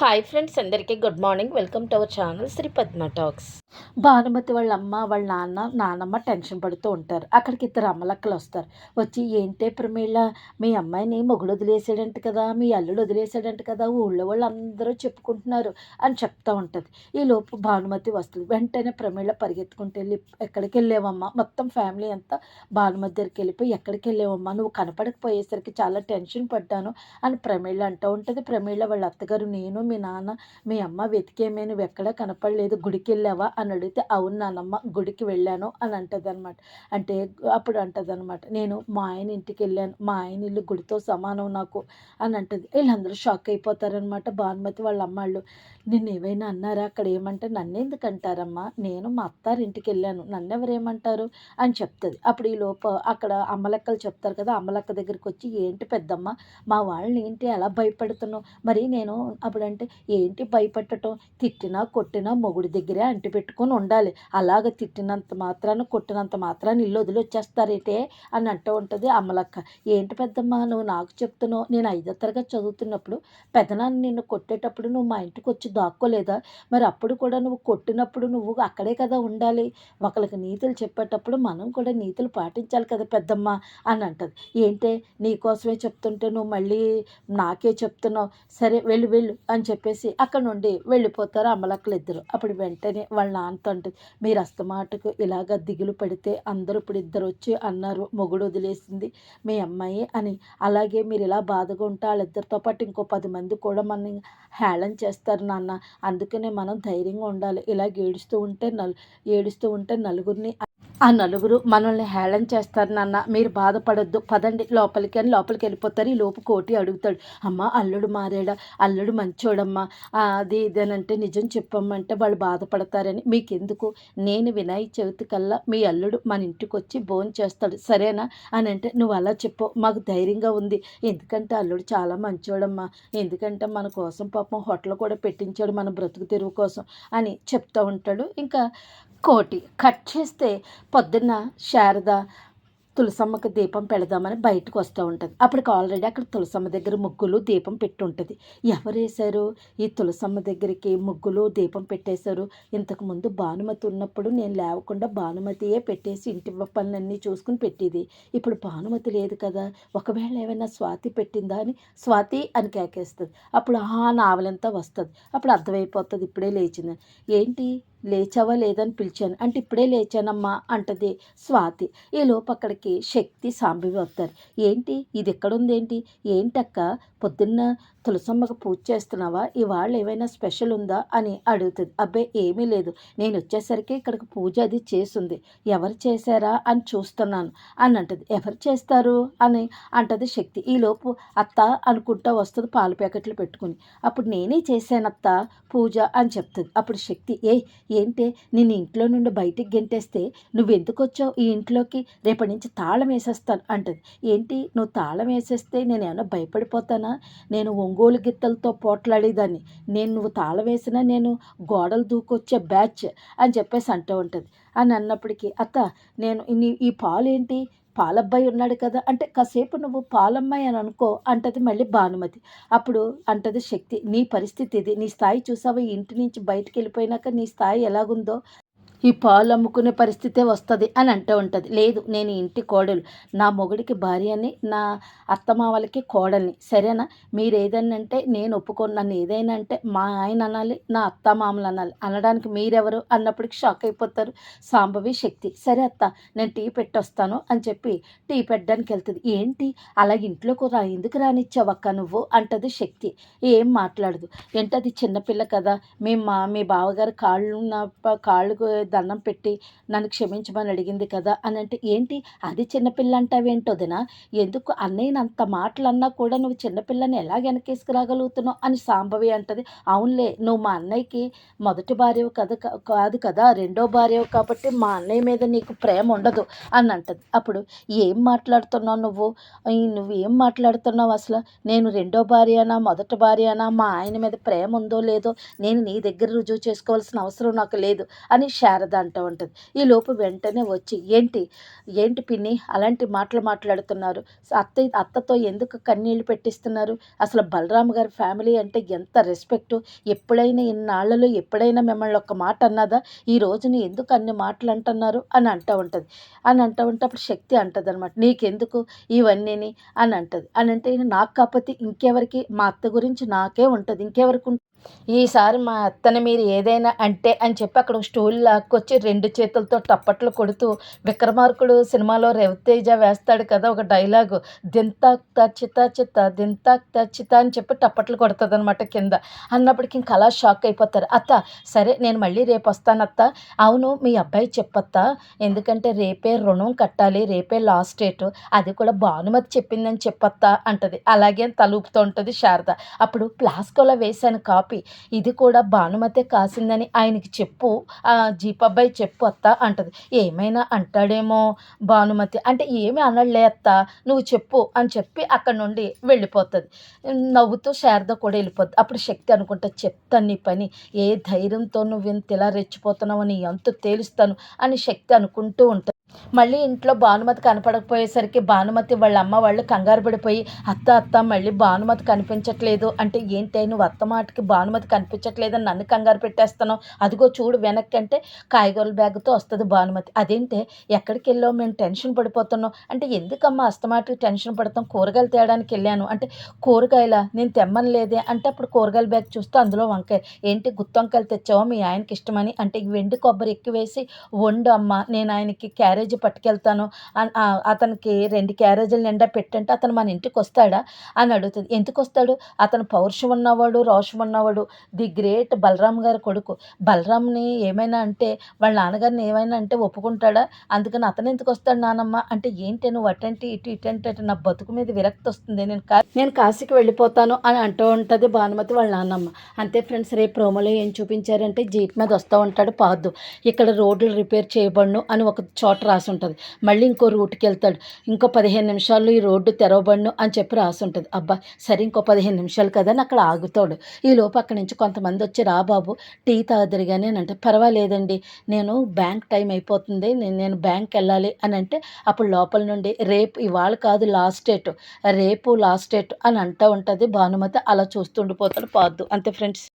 Hi friends అందరికీ good morning. Welcome to our channel Shri Padma talks. Bhanumathi వాళ్ళ అమ్మ వాళ్ళ నాన్న నానమ్మ టెన్షన్ పడుతూ ఉంటారు. అక్కడికి ఇద్దరు అమ్మలక్కలు వస్తారు. వచ్చి ఏంటే ప్రమీళ మీ అమ్మాయిని మొగుడు వదిలేసాడంట కదా మీ అల్లుడు వదిలేసాడంట కదా ఊళ్ళో వాళ్ళు అందరూ చెప్పుకుంటున్నారు అని చెప్తూ ఉంటుంది. ఈ లోపు భానుమతి వస్తుంది. వెంటనే ప్రమీళ పరిగెత్తుకుంటూ వెళ్ళి ఎక్కడికి వెళ్ళావమ్మా? మొత్తం ఫ్యామిలీ అంతా భానుమతి దగ్గరికి వెళ్ళిపోయి ఎక్కడికి వెళ్ళావమ్మా? నువ్వు కనపడకపోయేసరికి చాలా టెన్షన్ పడ్డాను అని ప్రమీళ అంటూ ఉంటుంది. ప్రమీళ వాళ్ళ అత్తగారు నేను మీ నాన్న మీ అమ్మ వెతికేమే నువ్వు ఎక్కడా కనపడలేదు. గుడికి వెళ్ళావా అని అడిగితే అవును నాన్నమ్మ గుడికి వెళ్ళాను అని అంటదనమాట అంటే అప్పుడు అంటదనమాట నేను మా ఆయన ఇంటికి వెళ్ళాను. మా ఆయన ఇల్లు గుడితో సమానం నాకు అని అంటది. వీళ్ళందరూ షాక్ అయిపోతారనమాట భానుమతి వాళ్ళ అమ్మాళ్ళు. నిన్ను ఏవైనా అన్నారా? అక్కడ ఏమంటే నన్ను ఎందుకు అంటారమ్మా నేను మా అత్తారింటికి వెళ్ళాను. నన్ను ఎవరేమంటారు అని చెప్తుంది. అప్పుడు ఈ లోప అక్కడ అమ్మలక్కలు చెప్తారు కదా అమ్మలక్క దగ్గరికి వచ్చి ఏంటి పెద్దమ్మ మా వాళ్ళని ఏంటి ఎలా భయపెడుతున్నావు? మరి నేను అప్పుడంటే అంటే ఏంటి భయపెట్టడం తిట్టినా కొట్టినా మొగుడి దగ్గరే అంటి పెట్టుకొని ఉండాలి. అలాగ తిట్టినంత మాత్రాన కొట్టినంత మాత్రాన ఇల్లు వదిలి వచ్చేస్తారేటే అని అంటూ ఉంటుంది అమ్మలక్క ఏంటి పెద్దమ్మ నువ్వు నాకు చెప్తున్నావు? నేను ఐదో తరగతి చదువుతున్నప్పుడు పెదనాన్ని నిన్ను కొట్టేటప్పుడు నువ్వు మా ఇంటికి వచ్చి దాక్కోలేదా? మరి అప్పుడు కూడా నువ్వు కొట్టినప్పుడు నువ్వు అక్కడే కదా ఉండాలి. ఒకరికి నీతులు చెప్పేటప్పుడు మనం కూడా నీతులు పాటించాలి కదా పెద్దమ్మ అని అంటది. ఏంటే నీకోసమే చెప్తుంటే నువ్వు మళ్ళీ నాకే చెప్తున్నావు. సరే వెళ్ళు వెళ్ళు అని చెప్పేసి అక్కడ నుండి వెళ్ళిపోతారు అమ్మలక్కలు ఇద్దరు అప్పుడు వెంటనే వాళ్ళ నాన్నతో అంటుంది మీరు అస్తమాటకు ఇలాగ దిగులు పడితే అందరూ ఇప్పుడు ఇద్దరు వచ్చి అన్నారు మొగుడు వదిలేసింది మీ అమ్మాయి అని. అలాగే మీరు ఇలా బాధగా ఉంటే వాళ్ళిద్దరితో పాటు ఇంకో పది మంది కూడా మన హేళన చేస్తారు నాన్న. అందుకనే మనం ధైర్యంగా ఉండాలి. ఇలా ఏడుస్తూ ఉంటే నలు ఏడుస్తూ ఉంటే నలుగురిని ఆ నలుగురు మనల్ని హేళన చేస్తారు నాన్న. మీరు బాధపడొద్దు. పదండి. లోపలికి అని లోపలికి వెళ్ళిపోతారు. ఈ లోపు కోటి అడుగుతాడు. అమ్మ అల్లుడు మారాడా? అల్లుడు మంచోడమ్మా. అది ఇదేనంటే నిజం చెప్పమ్మంటే వాళ్ళు బాధపడతారని. మీకెందుకు? నేను వినాయక చవితి కల్లా మీ అల్లుడు మన ఇంటికి వచ్చి భోజనం చేస్తాడు. సరేనా? అని అంటే నువ్వు అలా చెప్పు. మాకు ధైర్యంగా ఉంది. ఎందుకంటే అల్లుడు చాలా మంచోడమ్మా. ఎందుకంటే మన కోసం పాపం హోటల్ కూడా పెట్టించాడు మన బ్రతుకు తెరువు కోసం అని చెప్తూ ఉంటాడు. ఇంకా కోటి కట్ చేస్తే పొద్దున్న శారద తులసమ్మకి దీపం పెడదామని బయటకు వస్తూ ఉంటుంది. అప్పటికి ఆల్రెడీ అక్కడ తులసమ్మ దగ్గర ముగ్గులు దీపం పెట్టి ఉంటుంది. ఎవరు వేశారు? ఈ తులసమ్మ దగ్గరికి ముగ్గులు దీపం పెట్టేశారు. ఇంతకుముందు భానుమతి ఉన్నప్పుడు నేను లేవకుండా భానుమతియే పెట్టేసి ఇంటి పనులన్నీ చూసుకుని పెట్టేది. ఇప్పుడు భానుమతి లేదు కదా. ఒకవేళ ఏమైనా స్వాతి పెట్టిందా అని స్వాతి అని కేకేస్తుంది. అప్పుడు ఆ నావలంతా వస్తుంది. అప్పుడు అర్థమైపోతుంది. ఇప్పుడే లేచిందని. ఏంటి? లేచావా లేదని పిలిచాను. అంటే ఇప్పుడే లేచానమ్మా అంటది స్వాతి. ఈ లోపు అక్కడికి శక్తి సాంబవి వస్తారు. ఏంటి? ఇది ఎక్కడుందేంటి ఏంటక్క? పొద్దున్న తులసమ్మకు పూజ చేస్తున్నావా? ఇవాళ ఏమైనా స్పెషల్ ఉందా? అని అడుగుతుంది. అబ్బాయి ఏమీ లేదు. నేను వచ్చేసరికి ఇక్కడికి పూజ అది చేసింది. ఎవరు చేశారా? అని చూస్తున్నాను. అని అంటది. ఎవరు చేస్తారు? అని అంటది శక్తి. ఈలోపు అత్త అనుకుంటా వస్తుంది పాల ప్యాకెట్లు పెట్టుకుని. అప్పుడు నేనే చేశాను అత్త పూజ అని చెప్తుంది. అప్పుడు శక్తి ఏ ఏంటే? నేను ఇంట్లో నుండి బయటికి గెంటేస్తే నువ్వు ఎందుకు వచ్చావు? ఈ ఇంట్లోకి రేపటి నుంచి తాళం వేసేస్తాను అంటది. ఏంటి? నువ్వు తాళం వేసేస్తే నేను ఏమైనా భయపడిపోతానా? నేను ఒంగు గిత్తలతో పోట్లాడేదాన్ని. నేను నువ్వు తాళ వేసినా నేను గోడలు దూకొచ్చే బ్యాచ్ అని చెప్పేసి అంటూ ఉంటుంది. అని అన్నప్పటికీ అత్త నేను ఈ పాలు ఏంటి పాలబ్బాయి ఉన్నాడు కదా. అంటే కాసేపు నువ్వు పాలమ్మాయి అని అనుకో అంటది మళ్ళీ భానుమతి. అప్పుడు అంటది శక్తి నీ పరిస్థితి ఇది. నీ స్థాయి చూసావా? ఇంటి నుంచి బయటికి వెళ్ళిపోయినాక నీ స్థాయి ఎలాగుందో? ఈ పాలు అమ్ముకునే పరిస్థితే వస్తుంది అని అంటూ ఉంటుంది. లేదు నేను ఇంటి కోడలు. నా మొగుడికి భార్యని నా అత్తమావలకి కోడల్ని. సరేనా? మీరు ఏదైనా అంటే నేను ఒప్పుకున్నాను ఏదైనా అంటే మా ఆయన అనాలి నా అత్తమామలు అనాలి. అనడానికి మీరెవరు అన్నప్పటికి షాక్ అయిపోతారు. సాంబవి శక్తి. సరే అత్త నేను టీ పెట్టొస్తాను అని చెప్పి టీ పెట్టడానికి వెళ్తుంది. ఏంటి? అలా ఇంట్లోకి రా ఎందుకు రానిచ్చావక్క నువ్వు? అంటది శక్తి. ఏం మాట్లాడదు. ఏంటది చిన్నపిల్ల కదా మీ మా మీ బావగారు కాళ్ళు కాళ్ళు దండం పెట్టి నన్ను క్షమించమని అడిగింది కదా అని అంటే ఏంటి? అది చిన్నపిల్ల అంటావేంటోదినా ఎందుకు అన్నయ్యని అంత మాటలు అన్నా కూడా నువ్వు చిన్నపిల్లని ఎలా వెనకేసుకురాగలుగుతున్నావు? అని సాంబవి అంటది. అవునులే నువ్వు మా అన్నయ్యకి మొదటి భార్యవు కదా కాదు కదా రెండో భార్యవు కాబట్టి మా అన్నయ్య మీద నీకు ప్రేమ ఉండదు అని అంటది. అప్పుడు ఏం మాట్లాడుతున్నావు నువ్వు? నువ్వు ఏం మాట్లాడుతున్నావు అసలు? నేను రెండో భార్యనా మొదటి భార్యనా? మా ఆయన మీద ప్రేమ ఉందో లేదో నేను నీ దగ్గర రుజువు చేసుకోవాల్సిన అవసరం నాకు లేదు అని షా శారద అంటూ ఉంటుంది. ఈ లోపు వెంటనే వచ్చి ఏంటి? ఏంటి పిన్ని? అలాంటి మాటలు మాట్లాడుతున్నారు. అత్త అత్తతో ఎందుకు కన్నీళ్ళు పెట్టిస్తున్నారు? అసలు బలరామ్ గారి ఫ్యామిలీ అంటే ఎంత రెస్పెక్ట్? ఎప్పుడైనా ఇన్నాళ్ళలో ఎప్పుడైనా మిమ్మల్ని ఒక మాట అన్నదా? ఈ రోజున ఎందుకు అన్ని మాటలు అంటున్నారు? అని అంటూ ఉంటుంది. అని అంటూ ఉంటే అప్పుడు శక్తి అంటుంది అనమాట నీకెందుకు ఇవన్నీని? అని అంటది. అని అంటే నాకు కాకపోతే ఇంకెవరికి? మా అత్త గురించి నాకే ఉంటుంది. ఇంకెవరికి ఈసారి మా అత్తని మీరు ఏదైనా అంటే అని చెప్పి అక్కడ ఒక స్టూల్ లాక్కొచ్చి రెండు చేతులతో టప్పట్లు కొడుతూ విక్రమార్కుడు సినిమాలో రవితేజ వేస్తాడు కదా ఒక డైలాగు దింతాక్ చిత చిత దింతాక్ చిత అని చెప్పి టప్పట్లు కొడుతుంది అనమాట కింద. అన్నప్పటికి ఇంకా అలా షాక్ అయిపోతారు. అత్త సరే నేను మళ్ళీ రేపు వస్తాను అత్త. అవును మీ అబ్బాయి చెప్పత్తా. ఎందుకంటే రేపే రుణం కట్టాలి రేపే లాస్ట్ డేట్ అది కూడా భానుమతి చెప్పిందని చెప్పత్తా అంటది. అలాగే తలుపుతూ ఉంటుంది శారద. అప్పుడు ప్లాస్కోలో వేశాను కాపీ ఇది కూడా భానుమతే కాసిందని ఆయనకి చెప్పు. ఆ చెప్పు అత్త అంటది. ఏమైనా అంటాడేమో భానుమతి. అంటే ఏమి అనడలే అత్త నువ్వు చెప్పు అని చెప్పి అక్కడ నుండి వెళ్ళిపోతుంది. నవ్వుతూ శారద కూడా వెళ్ళిపోద్ది. అప్పుడు శక్తి అనుకుంటా చెప్తాను నీ పని. ఏ ధైర్యంతో నువ్వు ఇంత ఇలా రెచ్చిపోతున్నావు అని ఎంత తేలుస్తాను అని శక్తి అనుకుంటూ ఉంటుంది. మళ్ళీ ఇంట్లో భానుమతి కనపడకపోయేసరికి భానుమతి వాళ్ళ అమ్మ వాళ్ళు కంగారు పడిపోయి అత్త అత్త మళ్ళీ భానుమతి కనిపించట్లేదు. అంటే ఏంటి నువ్వు అత్త మాటకి భానుమతి కనిపించట్లేదని నన్ను కంగారు పెట్టేస్తున్నావు? అదిగో చూడు వెనక్కి అంటే కాయగూరల బ్యాగ్తో వస్తుంది భానుమతి. అదేంటే ఎక్కడికి వెళ్ళావు? మేము టెన్షన్ పడిపోతున్నాం. అంటే ఎందుకమ్మా అస్తమాటకి టెన్షన్ పడతాం? కూరగాయలు తేయడానికి వెళ్ళాను. అంటే కూరగాయల? నేను తెమ్మని లేదే. అంటే అప్పుడు కూరగాయల బ్యాగ్ చూస్తూ అందులో వంకాయ ఏంటి గుత్తొంకాయలు తెచ్చావా? మీ ఆయనకి ఇష్టమని? అంటే వెండి కొబ్బరి ఎక్కువ వేసి వండు అమ్మ. నేను ఆయనకి క్యారేజ్ పట్టుకెళ్తాను. అన్- అతనికి రెండు క్యారేజీలు నిండా పెట్టంటే అతను మన ఇంటికి వస్తాడా? అని అడుగుతుంది. ఎందుకు వస్తాడు? అతను పౌరుషం ఉన్నవాడు రోషం ఉన్నవాడు. ది గ్రేట్ బలరాం గారి కొడుకు. బలరాంని ఏమైనా అంటే వాళ్ళ నాన్నగారిని ఏమైనా అంటే ఒప్పుకుంటాడా? అందుకని అతను ఎందుకు వస్తాడు నానమ్మ? అంటే ఏంటి నువ్వు అటంటి ఇటు ఇటంటే అటు నా బతుకు మీద విరక్తి వస్తుంది. నేను కా నేను కాశీకి వెళ్ళిపోతాను అని అంటూ ఉంటుంది భానుమతి వాళ్ళ నాన్నమ్మ అంతే ఫ్రెండ్స్ రేపు ప్రోమోలో ఏం చూపించారంటే జీప్ మీద వస్తూ ఉంటాడు పాదు. ఇక్కడ రోడ్లు రిపేర్ చేయబడును అని ఒక చోట రాసి ఉంటుంది మళ్ళీ ఇంకో రూట్కి వెళ్తాడు ఇంకో పదిహేను నిమిషాల్లో ఈ రోడ్డు తెరవబడును అని చెప్పి రాసి ఉంటుంది అబ్బా సరే ఇంకో పదిహేను నిమిషాలు కదా అని అక్కడ ఆగుతాడు. ఈ లోపు అక్కడి నుంచి కొంతమంది వచ్చి రా బాబు టీ తాగుదురు కానీ అని అంటే పర్వాలేదండి నేను బ్యాంక్ టైం అయిపోతుంది నేను నేను బ్యాంక్ వెళ్ళాలి అని అంటే అప్పుడు లోపల నుండి రేపు ఇవాళ కాదు లాస్ట్ డేట్ రేపు లాస్ట్ డేట్ అని అంటూ ఉంటుంది భానుమతి. అలా చూస్తుండిపోతాడు పాదు అంతే ఫ్రెండ్స్.